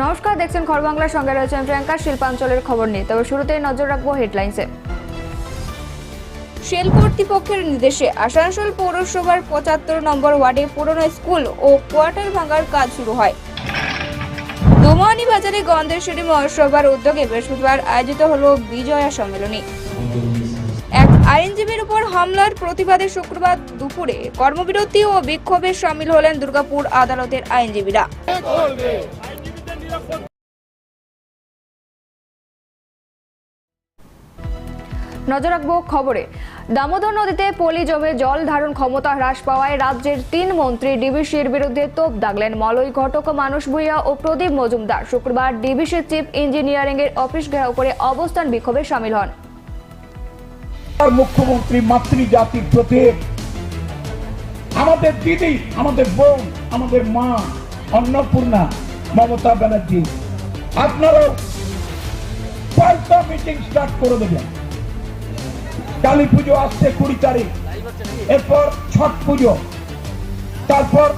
নমস্কার, দেখছেন খবর বাংলার সঙ্গে রয়েছেন প্রিয়াঙ্কা, শিল্পাঞ্চলের খবর নিয়ে। তবে শুরুতেই নজর রাখব হেডলাইন্সে। শেল কর্তৃপক্ষের নির্দেশে আসানসোল পৌরসভার পঁচাত্তর নম্বর ওয়ার্ডে পুরনো স্কুল ও কোয়ার্টার ভাঙার কাজ শুরু হয়। দোমানি বাজারে গন্ধেশ্বরী মহোৎসবার উদ্যোগে বৃহস্পতিবার আয়োজিত হলো বিজয়া সম্মেলনী। এক আইনজীবীর উপর হামলার প্রতিবাদে শুক্রবার দুপুরে কর্মবিরতি ও বিক্ষোভে সামিল হলেন দুর্গাপুর আদালতের আইনজীবীরা। নজর রাখব খবরে। দামোদর নদীতে পলি জমে জল ধারণ ক্ষমতা হ্রাস পাওয়ায় রাজ্যের তিন মন্ত্রী ডিবিসির বিরুদ্ধে তোপ দাগলেন মলয় ঘটক মানুষ ভূঁইয়া ও প্রদীপ মজুমদার। শুক্রবার ডিবিসির চিফ ইঞ্জিনিয়ারিং এর অফিস ঘেরাও করে অবস্থান বিক্ষোভে সামিল হন। মুখ্যমন্ত্রী মাতৃজাতির প্রতীক। আমাদের দিদি, আমাদের বোন, আমাদের মা, অন্নপূর্ণা মমতা ব্যানার্জি, আপনারাও পাল্টা মিটিং স্টার্ট করে দেবেন। কালী পুজো আসছে কুড়ি তারিখ। এরপর ছট পুজো, তারপর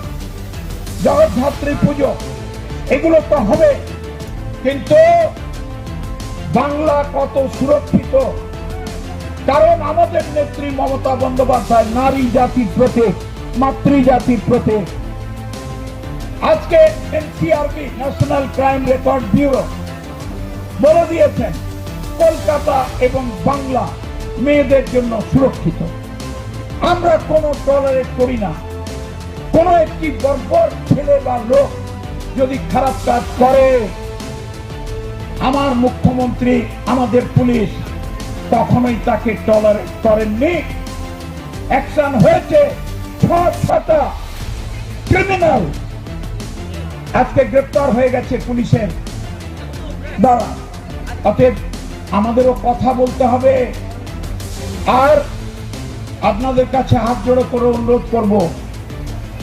জগদ্ধাত্রী পুজো, এগুলো তো হবে। কিন্তু বাংলা কত সুরক্ষিত? কারণ আমাদের নেত্রী মমতা বন্দ্যোপাধ্যায় নারী জাতির প্রতীক মাতৃজাতির প্রতীক। আজকে NCRB national crime record bureau বলে দিয়েছেন, কলকাতা এবং বাংলা মেয়েদের জন্য সুরক্ষিত। আমরা কোনো টলারেট করি না। কোন একটি বর্বর ছেলে বা লোক যদি খারাপ কাজ করে, আমার মুখ্যমন্ত্রী, আমাদের পুলিশ কখনোই তাকে টলারেট করেননি। অ্যাকশন হয়েছে ছ ছটা ক্রিমিনাল আজকে গ্রেপ্তার হয়ে গেছে পুলিশের দ্বারা। অতএব আমাদেরও কথা বলতে হবে। আর আপনাদের কাছে হাত জোড়ো করে অনুরোধ করব।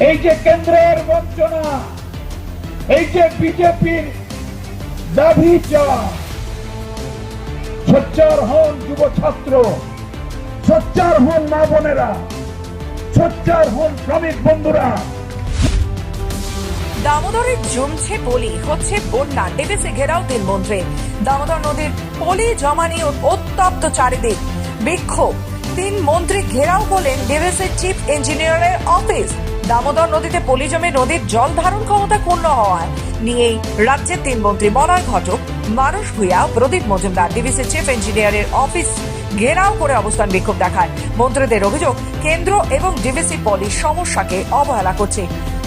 এই যে কেন্দ্রের বঞ্চনা, এই যে বিজেপির দাবি সোচ্চার হন যুব ছাত্র, সোচ্চার হন মা বোনেরা, সোচ্চার হন শ্রমিক বন্ধুরা। দামোদরের জমছে পলি, হচ্ছে বন্যা ডেকেছে ঘেরাও তিন মন্ত্রী। দামোদর নদীর পলি জমা নিয়ে উত্তপ্ত চারিদিক বিক্ষোভ। তিন মন্ত্রী ঘেরাও করলেন ডিভিসির চিফ ইঞ্জিনিয়ারের অফিস। দামোদর নদীতে পলি জমে নদীর জল ধারণ ক্ষমতা ক্ষুণ্ণ হওয়ায় নিয়েই রাজ্যের তিন মন্ত্রী মলয় ঘটক মানুষ ভূঁইয়া প্রদীপ মজুমদার ডিভিসির চিফ ইঞ্জিনিয়ারের অফিস ঘেরাও করে অবস্থান বিক্ষোভ দেখায়। মন্ত্রীদের অভিযোগ, কেন্দ্র এবং ডিভিসি পলি সমস্যাকে অবহেলা করছে।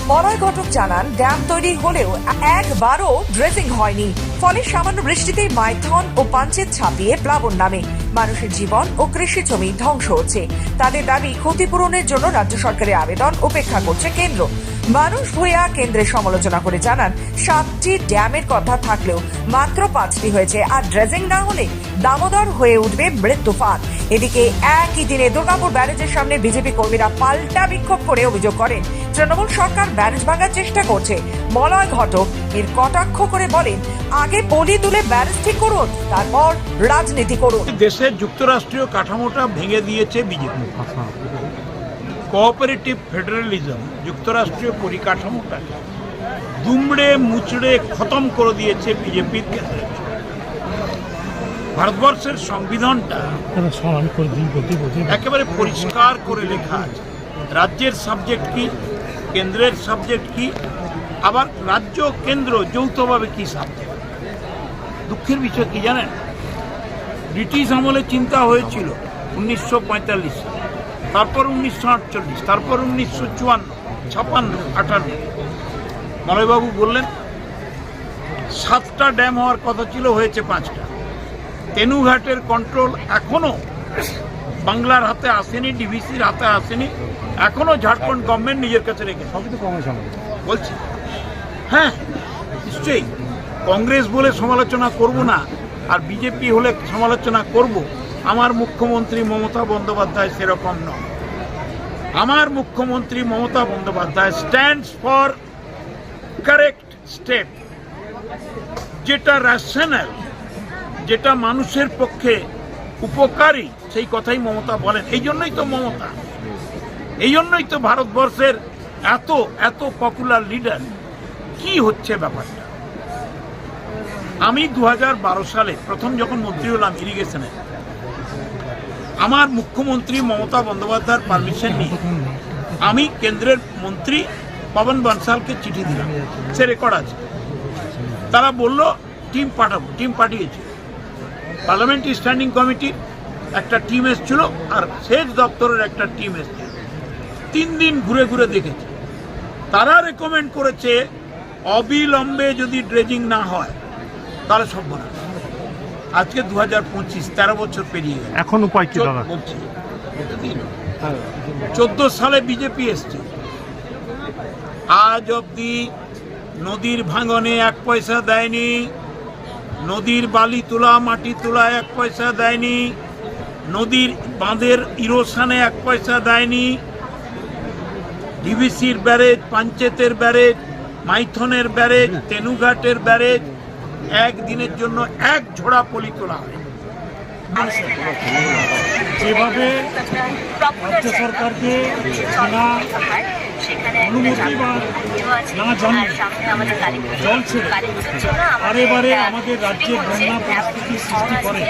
মলয় ঘটক জানান, ড্যাম তৈরি হলেও একবারও ড্রেসিং হয়নি। ফলে সামান্য বৃষ্টিতেই মাইথন ও পাঞ্চেত ছাপিয়ে প্লাবন নামে। মানুষের জীবন ও কৃষি জমি ধ্বংস হচ্ছে। তাদের দাবি ক্ষতিপূরণের জন্য রাজ্য সরকারের আবেদন উপেক্ষা করছে কেন্দ্র। মানুষ ভূয়া কেন্দ্রের সমালোচনা করে জানান, সাতটি ড্যামের কথা থাকলেও মাত্র পাঁচটি হয়েছে, আর ড্রেজিং না হলে দামোদর হয়ে উঠবে মৃত্যু ফাঁদ। এদিকে একই দিনে দুর্গাপুর ব্যারেজের সামনে বিজেপি কর্মীরা পাল্টা বিক্ষোভ করে অভিযোগ করেন, তৃণমূল সরকার ব্যারেজ ভাঙার চেষ্টা করছে, মলয় ঘটক এর কটাক্ষ করে বলেন, আগে বলি তুলে ব্যারেজ ঠিক করুন, তারপর রাজনীতি করুন। দেশের যুক্তরাষ্ট্রীয় কাঠামোটা ভেঙে দিয়েছে বিজেপি। কোঅপারেটিভ ফেডারেলিজম যুক্তরাষ্ট্রীয় পরিকাঠামোটা দুমড়ে মুচড়ে খতম করে দিয়েছে বিজেপির কেন্দ্রে। ভারতবর্ষের সংবিধানটা একেবারে পরিষ্কার করে লেখা আছে। রাজ্যের সাবজেক্ট কি? কেন্দ্রের সাবজেক্ট কি? আবার রাজ্য কেন্দ্র যৌথভাবে কি সাবজেক্ট দুঃখের বিষয় কি জানেন? ব্রিটিশ আমলে চিন্তা হয়েছিল উনিশশো পঁয়তাল্লিশ সালে। তারপর উনিশশো আটচল্লিশ তারপর উনিশশো চুয়ান্ন ছাপান্ন আটান্ন। মলয়বাবু বললেন সাতটা ড্যাম হওয়ার কথা ছিল হয়েছে পাঁচটা। তেনুঘাটের কন্ট্রোল এখনও বাংলার হাতে আসেনি ডিভিসির হাতে আসেনি এখনও ঝাড়খণ্ড গভর্নমেন্ট নিজের কাছে রেখে বলছি হ্যাঁ নিশ্চয়ই। কংগ্রেস বলে সমালোচনা করব না আর বিজেপি হলে সমালোচনা করব। আমার মুখ্যমন্ত্রী মমতা বন্দ্যোপাধ্যায় সেরকম নয় আমার মুখ্যমন্ত্রী Mamata Bandyopadhyay stands for correct step যেটা রেশনাল যেটা মানুষের পক্ষে উপকারী, সেই কথাই মমতা বলেন। এই জন্যই তো মমতা। এই জন্যই তো ভারতবর্ষের এত এত পপুলার লিডার কি হচ্ছে ব্যাপারটা? আমি দু হাজার বারো সালে প্রথম যখন মন্ত্রী হলাম ইরিগেশনে আমার মুখ্যমন্ত্রী মমতা বন্দ্যোপাধ্যায়ের পারমিশন নিয়ে আমি কেন্দ্রের মন্ত্রী পবন বনসালকে চিঠি দিলাম। সে রেকর্ড আছে। তারা বলল টিম পাঠাবো টিম পাঠিয়েছে। পার্লামেন্ট স্ট্যান্ডিং কমিটির একটা টিম এসেছিল আর সেচ দপ্তরের একটা টিম এসেছিল। তিন দিন ঘুরে ঘুরে দেখেছে। তারা রেকমেন্ড করেছে, অবিলম্বে যদি ড্রেজিং না হয়, তাহলে সব না আজকে দু হাজার পঁচিশ তেরো বছর পেরিয়ে গেছে। এখন উপায় কি বলছি চোদ্দ সালে বিজেপি এসছে। আজ অবধি নদীর ভাঙনে এক পয়সা দেয়নি নদীর বালি তোলা মাটি তোলা এক পয়সা দেয়নি নদীর বাঁধের ইরোশানে এক পয়সা দেয়নি ডিভিসির ব্যারেজ পাঞ্চেতের ব্যারেজ মাইথনের ব্যারেজ তেনুঘাটের ব্যারেজ একদিনের জন্য এক ঝোড়া পলি তোলা হয়। যেভাবে রাজ্য সরকারকে না অনুমতি বা না জানিয়ে জল ছেড়ে বারে বারে আমাদের রাজ্যের বন্যা পরিস্থিতি সৃষ্টি করে।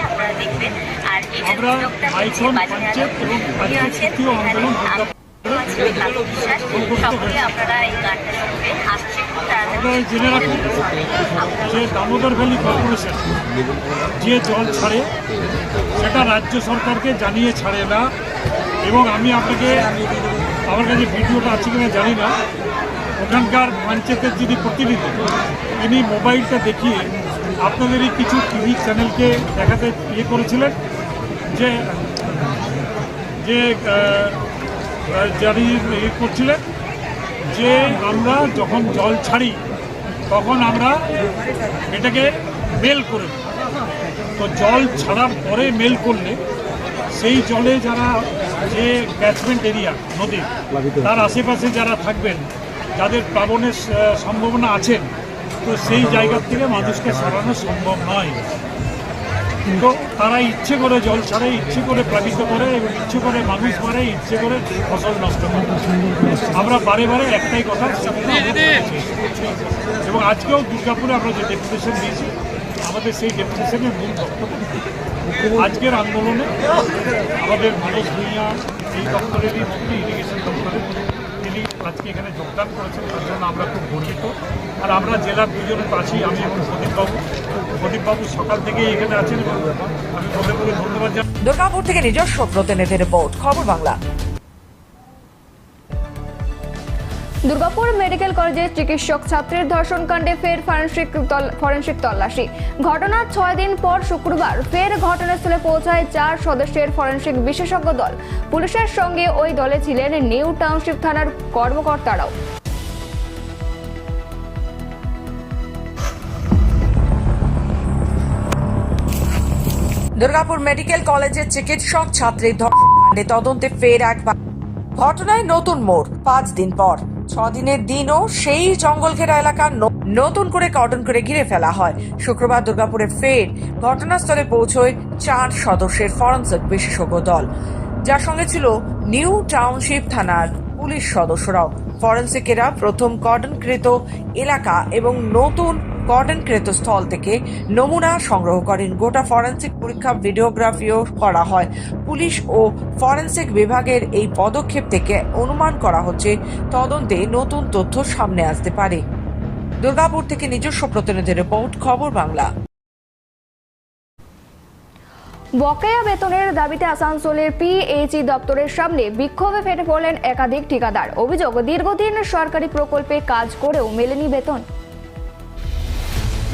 আমরা আইফোন পঞ্চায়েত এবং আন্দোলন সকলে আপনারা এই গানটা শুনবে আসছে খুব তাড়াতাড়ি আপনারা জেনে রাখুন যে দামোদর ভ্যালি কর্পোরেশন যে জল ছাড়ে, সেটা রাজ্য সরকারকে জানিয়ে ছাড়ে না। এবং আমি আপনাকে, আমার কাছে ভিডিওটা আছে কিনা জানি না। ওখানকার পঞ্চায়েতের যিনি প্রতিনিধি, তিনি মোবাইলটা দেখিয়ে আপনাদেরই কিছু টিভি চ্যানেলকে দেখাতে ইয়ে করেছিলেন যে যে জারি ইয়ে করছিলেন যে আমরা যখন জল ছাড়ি তখন আমরা এটাকে মেল করে তো জল ছাড়ার পরে মেল করলে সেই জলে যারা যে ক্যাচমেন্ট এরিয়া নদী, তার আশেপাশে যারা থাকবেন, যাদের প্লাবনের সম্ভাবনা আছে, তো সেই জায়গার থেকে মানুষকে সরানো সম্ভব নয়। তো তারা ইচ্ছে করে জল ছাড়ে ইচ্ছে করে প্লাবিত করে এবং ইচ্ছে করে মানুষ মারে ইচ্ছে করে ফসল নষ্ট করে। আমরা বারে বারে একটাই কথা। এবং আজকেও দুর্গাপুরে আমরা যে ডেপুটেশন দিয়েছি আমাদের সেই ডেপুটেশনের মূল বক্তব্য। আজকের আন্দোলনে আমাদের মনোজ ভূঁইয়া এই দপ্তরেরই মন্ত্রী ইরিগেশন দপ্তরে তিনি আজকে এখানে যোগদান করেছেন, তার জন্য আমরা খুব গর্বিত। আর আমরা জেলার দুজনের তো আছি আমি এবং প্রদীপবাবু। প্রদীপবাবু সকাল থেকেই এখানে আছেন আমি প্রদীপবাবুকে ধন্যবাদ জানাই। দুর্গাপুর থেকে নিজস্ব প্রতিনিধি রিপোর্ট, খবর বাংলা। দুর্গাপুর মেডিকেল কলেজের চিকিৎসক ছাত্রের ধর্ষণ কাণ্ডে ফের ফরেনসিক ফরেন্সিক তল্লাশি। ঘটনার ছয় দিন পর শুক্রবার ফের ঘটনাস্থলে পৌঁছায় চার সদস্যের ফরেন্সিক বিশেষজ্ঞ দল। পুলিশের সঙ্গে ওই দলে ছিলেন নিউ টাউনশিপ থানার কর্মকর্তারাও। দুর্গাপুর মেডিকেল কলেজের চিকিৎসক ছাত্রীর ধর্ষণকাণ্ডে তদন্তে ফের একবার। ঘটনায় নতুন মোড়, পাঁচ দিন পর। ছ দিনের দিনও সেই জঙ্গল ঘেরা এলাকা নতুন করে কর্ডন করে ঘিরে ফেলা হয়। শুক্রবার দুর্গাপুরে ফের ঘটনাস্থলে পৌঁছয় চার সদস্যের ফরেন্সিক বিশেষজ্ঞ দল। যার সঙ্গে ছিল নিউ টাউনশিপ থানার পুলিশ সদস্যরাও। ফরেন্সিকেরা প্রথম কর্ডনকৃত এলাকা এবং নতুন কর্ডনকৃত স্থল থেকে নমুনা সংগ্রহ করেন। গোটা ফরেন্সিক পরীক্ষা ভিডিওগ্রাফিও করা হয়। পুলিশ ও ফরেন্সিক বিভাগের এই পদক্ষেপ থেকে অনুমান করা হচ্ছে, তদন্তে নতুন তথ্য সামনে আসতে পারে। দুর্গাপুর থেকে নিজস্ব প্রতিনিধি রিপোর্ট, খবর বাংলা। বকেয়া বেতনের দাবিতে আসানসোলের পিএইচই দপ্তরের সামনে বিক্ষোভে ফেটে পড়লেন একাধিক ঠিকাদার। অভিযোগ, দীর্ঘদিন সরকারি প্রকল্পে কাজ করেও মেলেনি বেতন।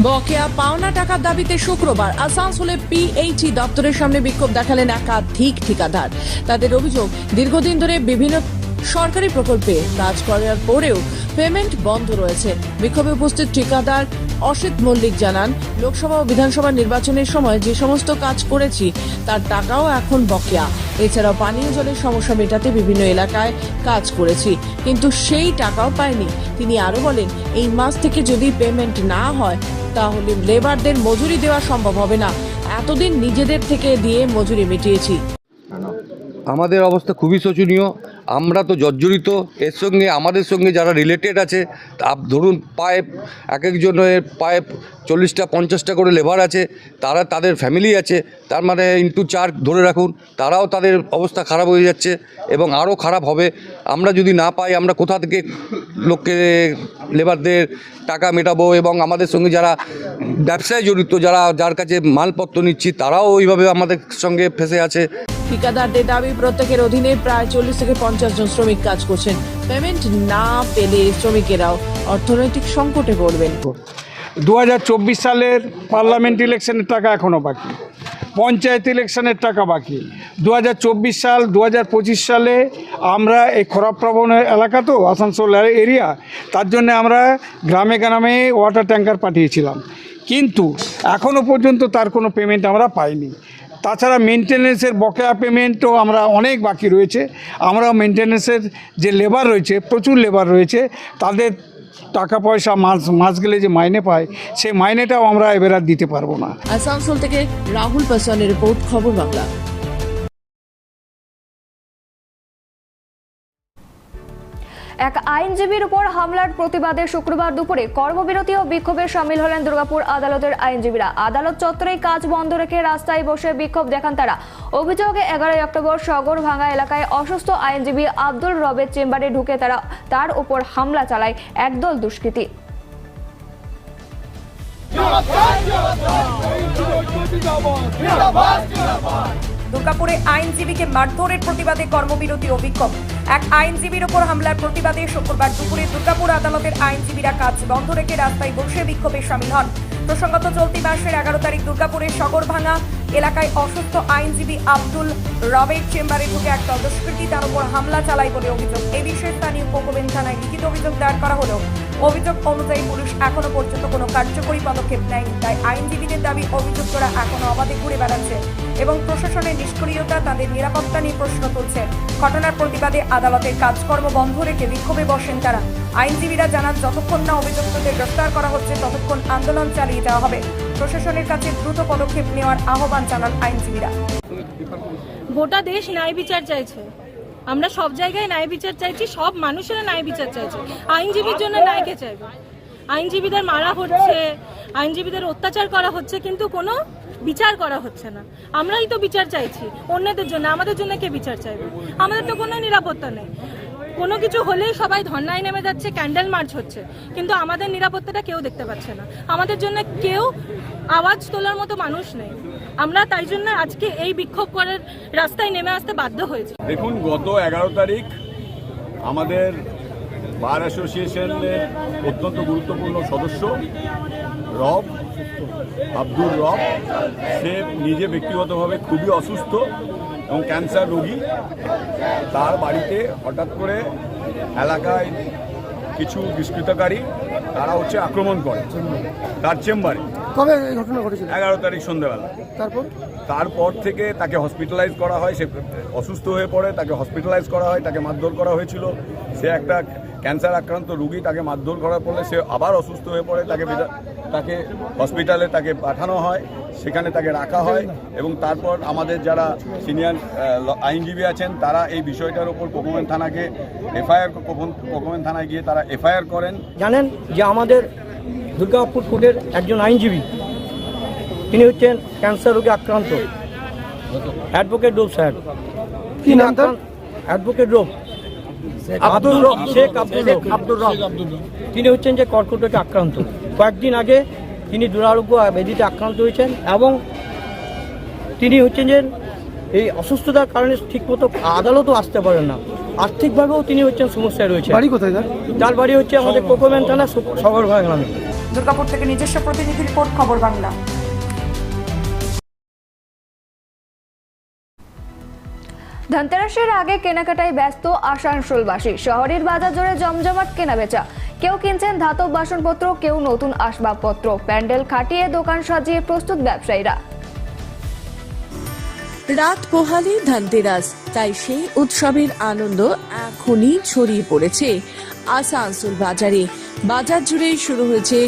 বকেয়া পাওনা টাকার দাবিতে শুক্রবার আসানসোলে পিএইচই দপ্তরের সামনে বিক্ষোভ দেখালেন একাধিক ঠিকাদার। তাদের অভিযোগ, দীর্ঘদিন ধরে বিভিন্ন সরকারি প্রকল্পে কাজ করার পরেও পেমেন্ট বন্ধ রয়েছে। বিক্ষোভে উপস্থিত ঠিকাদার অসিত মল্লিক জানান, লোকসভা ও বিধানসভা নির্বাচনের সময় যে সমস্ত কাজ করেছি, তার টাকাও এখন বকেয়া। এছাড়াও পানীয় জলের সমস্যা মেটাতে বিভিন্ন এলাকায় কাজ করেছি, কিন্তু সেই টাকাও পায়নি তিনি আরও বলেন, এই মাস থেকে যদি পেমেন্ট না হয়, তাহলে লেবারদের মজুরি দেওয়া সম্ভব হবে না। এতদিন নিজেদের থেকে দিয়ে মজুরি মিটিয়েছি। আমাদের অবস্থা খুবই শোচনীয়। আমরা তো জর্জরিত, এর সঙ্গে আমাদের সঙ্গে যারা রিলেটেড আছে ধরুন পাইপ এক একজনের পাইপ চল্লিশটা, পঞ্চাশটা করে লেবার আছে, তারা তাদের ফ্যামিলি আছে, তার মানে ইন্টু চার ধরে রাখুন, তারাও তাদের অবস্থা খারাপ হয়ে যাচ্ছে এবং আরও খারাপ হবে। আমরা যদি না পাই, আমরা কোথা থেকে লোককে লেবারদের টাকা মেটাবো এবং আমাদের সঙ্গে যারা ব্যবসায় জড়িত, যারা, যার কাছে মালপত্র নিচ্ছি, তারাও ওইভাবে আমাদের সঙ্গে ফেসে আছে। ঠিকাদারদের দাবি প্রত্যেকের অধীনে প্রায় চল্লিশ থেকে পঞ্চাশ জন শ্রমিক কাজ করছেন। পেমেন্ট না পেলে শ্রমিকেরাও অর্থনৈতিক সংকটে পড়বেন। দু হাজার চব্বিশ সালের পার্লামেন্ট ইলেকশনের টাকা এখনও বাকি। পঞ্চায়েত ইলেকশনের টাকা বাকি। দু হাজার চব্বিশ সাল দু হাজার পঁচিশ সালে আমরা এই খরাপ্রবণ এলাকা তো, আসানসোল এরিয়া, তার জন্য আমরা গ্রামে গ্রামে ওয়াটার ট্যাঙ্কার পাঠিয়েছিলাম। কিন্তু এখনও পর্যন্ত তার কোনো পেমেন্ট আমরা পাইনি। তাছাড়া মেনটেন্যান্সের বকেয়া পেমেন্টও আমরা অনেক বাকি রয়েছে। আমরা মেনটেন্যান্সের যে লেবার রয়েছে, প্রচুর লেবার রয়েছে, তাদের টাকা পয়সা মাস মাস গেলে যে মাইনে পায়, সেই মাইনেটাও আমরা এবার দিতে পারব না। আসানসোল থেকে রাহুল পাসওয়ানের রিপোর্ট, খবর বাংলা। এক আইনজীবীর উপর হামলার প্রতিবাদে শুক্রবার দুপুরে কর্মবিরতি ও বিক্ষোভে সামিল হলেন দুর্গাপুর আদালতের আইনজীবীরা। আদালত চত্বরেই কাজ বন্ধ রেখে রাস্তায় বসে বিক্ষোভ দেখান তারা। অভিযোগে এগারোই অক্টোবর সগরভাঙ্গা এলাকায় অসুস্থ আইনজীবী আব্দুল রবের চেম্বারে ঢুকে তারা তার উপর হামলা চালায় একদল দুষ্কৃতী। দুর্গাপুরে আইনজীবীকে মারধরের প্রতিবাদে কর্মবিরতি ও বিক্ষোভ এক আইনজীবীর ওপর হামলার প্রতিবাদে শুক্রবার দুপুরে দুর্গাপুর আদালতের আইনজীবীরা কাজ বন্ধ রেখে রাস্তায় বসে বিক্ষোভে সামিল হন। প্রসঙ্গত, চলতি মাসের এগারো তারিখ দুর্গাপুরের সগরভাঙা এলাকায় অসুস্থ আইনজীবী আব্দুল রবের চেম্বারে ঢুকে এক দুষ্কৃতী তার উপর হামলা চালায় বলে অভিযোগ। এ বিষয়ে স্থানীয় উপকবিন থানায় লিখিত অভিযোগ দায়ের করা হলেও অভিযোগ অনুযায়ী পুলিশ এখনও পর্যন্ত কোনো কার্যকরী পদক্ষেপ নেয়নি। তাই আইনজীবীদের দাবি, অভিযুক্তরা এখনও অবাধে ঘুরে বেড়াচ্ছে এবং প্রশাসনের নিষ্ক্রিয়তা, তাদের নিরাপত্তা নিয়ে প্রশ্ন তুলছে ঘটনার প্রতিবাদে আদালতের কাজকর্ম বন্ধ রেখে বিক্ষোভে বসেন তারা। আইনজীবীরা জানান, যতক্ষণ না অভিযুক্তদের গ্রেফতার করা হচ্ছে, ততক্ষণ আন্দোলন চালিয়ে যাওয়া হবে। প্রশাসনের কাছে দ্রুত পদক্ষেপ নেওয়ার আহ্বান জানান আইনজীবীরা। গোটা দেশ ন্যায় বিচার চাইছে। আমরা সব জায়গায় ন্যায় বিচার চাইছি, সব মানুষেরা ন্যায় বিচার চাইছে। আইনজীবীর জন্য ন্যায়কে চাইবে? আইনজীবীদের মারা হচ্ছে, আইনজীবীদের অত্যাচার করা হচ্ছে, কিন্তু কোনো বিচার করা হচ্ছে না। আমরাই তো বিচার চাইছি, অন্যদের জন্য, আমাদের জন্য কে বিচার চাইবে? আমাদের তো কোনো নিরাপত্তা নেই। কোনো কিছু হলেই সবাই ধর্নায় নেমে যাচ্ছে ক্যান্ডেল মার্চ হচ্ছে। কিন্তু আমাদের নিরাপত্তাটা কেউ দেখতে পাচ্ছে না। আমাদের জন্য কেউ আওয়াজ তোলার মতো মানুষ নেই। আমরা তাই জন্য আজকে এই বিক্ষোভ করার রাস্তায় নেমে আসতে বাধ্য হয়েছে। দেখুন, গত এগারো তারিখ আমাদের বার অ্যাসোসিয়েশনের অত্যন্ত গুরুত্বপূর্ণ সদস্য রব, আব্দুর রব, সে নিজে ব্যক্তিগতভাবে খুবই অসুস্থ। এবং ক্যান্সার রোগী তার বাড়িতে হঠাৎ করে এলাকায় কিছু দুষ্কৃতকারী তারা হচ্ছে আক্রমণ করে। তার চেম্বারে। কবে এই ঘটনা ঘটেছিল? এগারো তারিখ সন্ধ্যেবেলা। তারপর? তারপর থেকে তাকে হসপিটালাইজ করা হয়। সে অসুস্থ হয়ে পড়ে তাকে হসপিটালাইজ করা হয় তাকে মারধর করা হয়েছিল। সে একটা ক্যান্সার আক্রান্ত রুগী তাকে মারধর করার ফলে সে আবার অসুস্থ হয়ে পড়ে তাকে তাকে হসপিটালে তাকে পাঠানো হয় সেখানে তাকে রাখা হয় এবং তারপর আমাদের যারা সিনিয়র আইনজীবী আছেন তারা এই বিষয়টার উপর কোকমেন থানাকে এফআইআর কোকমেন থানায় গিয়ে তারা এফআইআর করেন। জানেন যে আমাদের দুর্গাপুর কোর্টের একজন আইনজীবী তিনি হচ্ছেন ক্যান্সার রোগে আক্রান্ত। অ্যাডভোকেট রোগ সাহেব কি নাম তার? অ্যাডভোকেট রোগ আব্দুল রব। শেখ আব্দুল রব। আব্দুল রব। তিনি হচ্ছেন যে কর্কট রোগে আক্রান্ত। কয়েকদিন আগে তিনি দুরারোগ্য ব্যাধিতে আক্রান্ত হয়েছেন এবং তিনি হচ্ছেন যে এই অসুস্থতার কারণে ঠিকমতো আদালতও আসতে পারেন না। আর্থিকভাবেও তিনি হচ্ছেন সমস্যায় রয়েছে বাড়ি কোথায় তার? বাড়ি হচ্ছে আমাদের কোকোম্যান থানা সগরভাঙা গ্রামে। দুর্গাপুর থেকে নিজস্ব প্রতিনিধি রিপোর্ট খবর বাংলা। ধনতেরাসের আগে কেনাকাটায় ব্যস্ত আসানসোলবাসী। শহরের বাজার জুড়ে জমজমাট কেনাবেচা। কেউ কিনছেন ধাতব বাসনপত্র, কেউ নতুন আসবাবপত্র। প্যান্ডেল খাটিয়ে দোকান সাজিয়ে প্রস্তুত ব্যবসায়ীরা। রাত পোহালে ধনতেরাস, তাই সেই উৎসবের আনন্দ এখনই ছড়িয়ে পড়েছে আসানসোল বাজারে। বাজার জুড়ে শুরু হয়েছে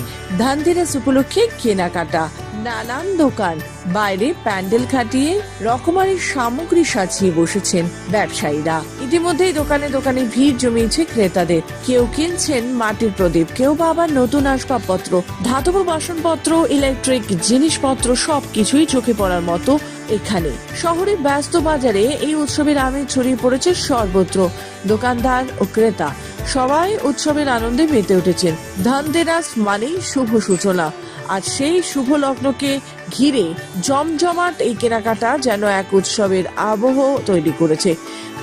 ধনতেরাস উপলক্ষে কেনাকাটা। নানান দোকান। বাইরে প্যান্ডেল খাটিয়ে রকমারি সামগ্রী সাজিয়ে বসেছেন ব্যবসায়ীরা। ইতিমধ্যেই দোকানে দোকানে ভিড় জমিয়েছে ক্রেতাদের। কেউ কিনছেন মাটির প্রদীপ, কেউ বা আবার নতুন আসবাবপত্র, ধাতব বাসনপত্র, ইলেকট্রিক জিনিসপত্র, সবকিছুই চোখে পড়ার মতো এখানে। শহরের ব্যস্ত বাজারে এই উৎসবের আমেজ ছড়িয়ে পড়েছে সর্বত্র। দোকানদার ও ক্রেতা সবাই উৎসবের আনন্দে মেতে উঠেছেন। ধনতেরাস মানেই শুভ সূচনা। আর সেই শুভ লগ্নকে ঘিরে জমজমাট এই কেনাকাটা যেন এক উৎসবের আবহ তৈরি করেছে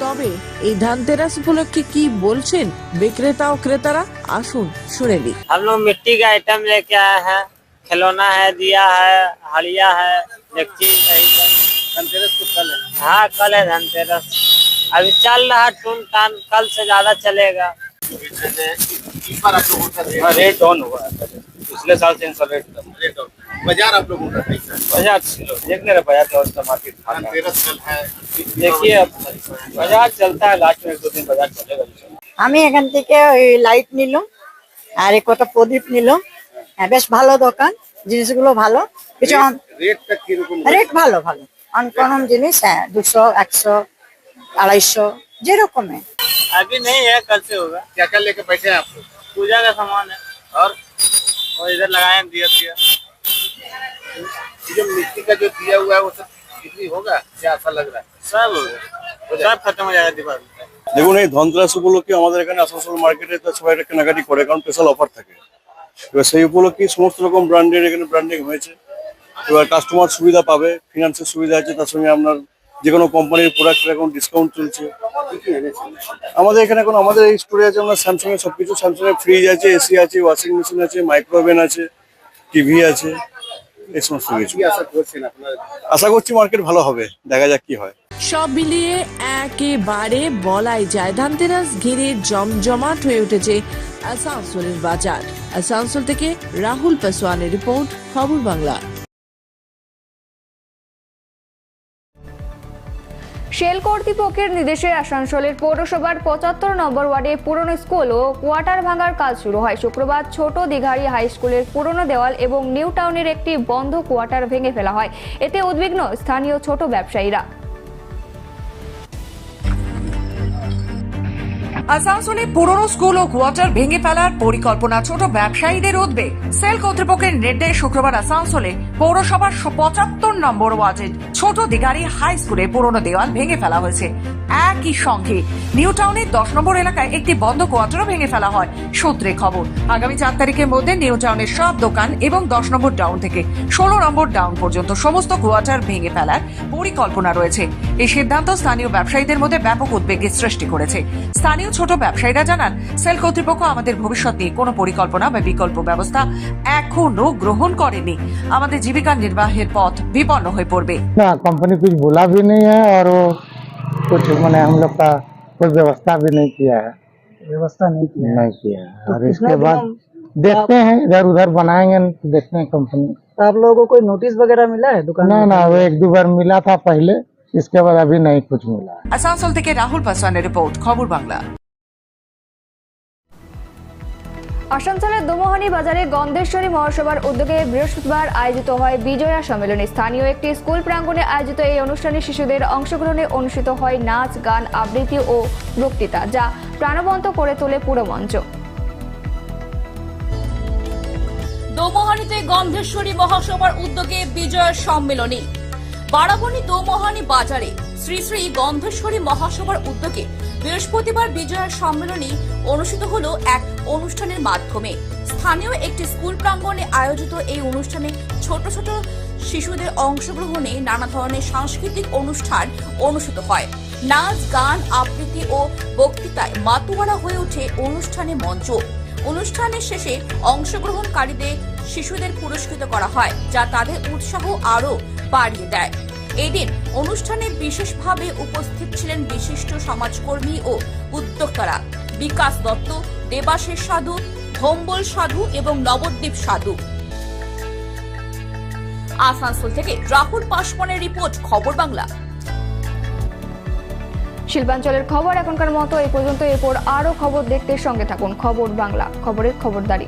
তবে এই ধনতেরাস উপলক্ষে কি বলছেন বিক্রেতা ও ক্রেতারা আসুন শুনে নিই हम लोग मिट्टी का आइटम लेके आए हैं खिलौना है दिया है हड़िया है डेगची यही सब धनतेरस को कल है हाँ कल है धनतेरस अभी चल रहा है टून टान कल से ज्यादा चलेगा रेट डाउन हुआ है पिछले साल से इनका रेट कम बाज़ार आप लोगों का बाज़ार देख ले। रहे बाज़ार का अवस्था मार्केट देखिए अब बाज़ार चलता है लास्ट में एक दो दिन बाज़ार चलेगा আমি এখান থেকে লাইট নিলাম আর এক কটা প্রদীপ নিলাম। হ্যাঁ বেশ ভালো দোকান জিনিসগুলো ভালো। কিছু রেট ভালো ভালো। অনকনম জিনিস হ্যাঁ দুশো একশো আড়াইশো যেরকমের अभी नहीं है कल से होगा। क्या क्या लेके बैठे हैं आप पूजा का सामान है। और और इधर लगाए दिया दिया ये जो मिट्टी का जो दिया हुआ है वो सब बिक्री होगा क्या ऐसा लग रहा है सब होगा सब खत्म हो जाएगा दीपावली तक। দেখুন এই ধনতেরাস উপলক্ষে আমাদের এখানে আসানসোল মার্কেটে তো সবাই একটা কেনাকাটি করে কারণ স্পেশাল অফার থাকে এবার সেই উপলক্ষে সমস্ত রকম ব্র্যান্ডের এখানে ব্র্যান্ডিং হয়েছে এবার কাস্টমার সুবিধা পাবে ফিনান্সের সুবিধা আছে তার সঙ্গে আপনার যে কোনো কোম্পানির প্রোডাক্টের এখন ডিসকাউন্ট চলছে। আমাদের এখানে এখন আমাদের এই স্টোরে আছে আমরা স্যামসাং এর সবকিছু স্যামসাং এর ফ্রিজ আছে এসি আছে ওয়াশিং মেশিন আছে মাইক্রোওভেন আছে টিভি আছে এই সমস্ত কিছু। আশা করছি মার্কেট ভালো হবে দেখা যাক কি হয়। সব মিলিয়ে একেবারে বলাই যায় ধানতেরাস ঘিরে জমজমাট হয়ে উঠেছে আসানসোলের বাজার। আসানসোল থেকে রাহুল পাসওয়ানের রিপোর্ট খবর বাংলা। শেল কর্তৃপক্ষের নির্দেশে আসানসোলের পৌরসভার পঁচাত্তর নম্বর ওয়ার্ডে পুরনো স্কুল ও কোয়ার্টার ভাঙার কাজ শুরু হয়। শুক্রবার ছোট দিঘারি হাই স্কুলের পুরনো দেওয়াল এবং নিউ টাউনের একটি বন্ধ কোয়ার্টার ভেঙে ফেলা হয়। এতে উদ্বিগ্ন স্থানীয় ছোট ব্যবসায়ীরা। আসানসোলে পুরনো স্কুল ও কোয়ার্টার ভেঙে ফেলার পরিকল্পনা, ছোট ব্যবসায়ীদের উদ্বেগ। সেল কর্তৃপক্ষের নির্দেশ শুক্রবার আসানসোলে পৌরসভার পঁচাত্তর নম্বর ওয়ার্ডের ছোট দিগারি হাই স্কুলে পুরনো দেওয়াল ভেঙে ফেলা হয়েছে। একই সঙ্গে নিউ টাউনের দশ নম্বর এলাকায় একটি বন্ধ কোয়ার্টারও ভেঙে ফেলা হয় সূত্রে খবর আগামী চার তারিখের মধ্যে নিউ টাউনের সব দোকান এবং দশ নম্বর ডাউন থেকে ষোলো নম্বর ডাউন পর্যন্ত সমস্ত কোয়ার্টার ভেঙে ফেলার পরিকল্পনা রয়েছে এই সিদ্ধান্ত স্থানীয় ব্যবসায়ীদের মধ্যে ব্যাপক উদ্বেগের সৃষ্টি করেছে স্থানীয় ছোট ব্যবসায়ীরা জানান সেল কর্তৃপক্ষ আমাদের ভবিষ্যৎ নিয়ে কোনো পরিকল্পনা বা বিকল্প ব্যবস্থা এখনো গ্রহণ করেনি আমাদের জীবিকা নির্বাহের পথ বিপন্ন হয়ে পড়বে ना कंपनी कुछ बोला भी नहीं है और वो कुछ मैंने हम लोग का कोई व्यवस्था भी नहीं किया है व्यवस्था नहीं किया नहीं किया है और इसके बाद देखते हैं इधर उधर बनाएंगे तो देखते हैं कंपनी आप लोगों को कोई नोटिस वगैरह मिला है दुकान ना ना वो एक दो बार मिला था पहले इसके बाद अभी नहीं कुछ मिला है আসানসোল থেকে রাহুল পাসওয়ানের রিপোর্ট খবর বাংলা আসানসোলের দোমোহানি বাজারে গন্ধেশ্বরী মহাসভার উদ্যোগে বৃহস্পতিবার আয়োজিত হয় বিজয়া সম্মেলনী। স্থানীয় একটি স্কুল প্রাঙ্গণে আয়োজিত এই অনুষ্ঠানে শিশুদের অংশগ্রহণে অনুষ্ঠিত হয় নাচ, গান, আবৃত্তি ও বক্তৃতা, যা প্রাণবন্ত করে তোলে পুরো মঞ্চ। দোমোহানিতে গন্ধেশ্বরী মহাসভার উদ্যোগে বিজয় সম্মেলনী বারাবণী দোমোহানি বাজারে শ্রী শ্রী গন্ধেশ্বরী মহাসভার উদ্যোগে বৃহস্পতিবার বিজয়া সম্মেলনী অনুষ্ঠিত হল এক অনুষ্ঠানের মাধ্যমে। স্থানীয় একটি স্কুল প্রাঙ্গণে আয়োজিত এই অনুষ্ঠানে ছোট ছোট শিশুদের অংশগ্রহণে নানা ধরনের সাংস্কৃতিক অনুষ্ঠান অনুষ্ঠিত হয়। নাচ, গান, আবৃত্তি ও বক্তৃতায় মাতুয়ারা হয়ে ওঠে অনুষ্ঠানে মঞ্চ। অনুষ্ঠানের শেষে অংশগ্রহণকারীদের শিশুদের পুরস্কৃত করা হয়, যা তাদের উৎসাহ আরও বাড়িয়ে দেয়। এদিন অনুষ্ঠানে বিশেষভাবে উপস্থিত ছিলেন বিশিষ্ট সমাজকর্মী ও উদ্যোক্তারা। বিকাশ দত্ত, দেবাশিস সাধু, ধম্বল সাধু এবং নবদ্বীপ সাধু। আসানসোল থেকে রাহুল পাসওয়ানের রিপোর্ট, খবর বাংলা। শিল্পাঞ্চলের খবর এখনকার মতো এই পর্যন্ত। এরপর আরও খবর দেখতে সঙ্গে থাকুন খবর বাংলা, খবরের খবরদারি।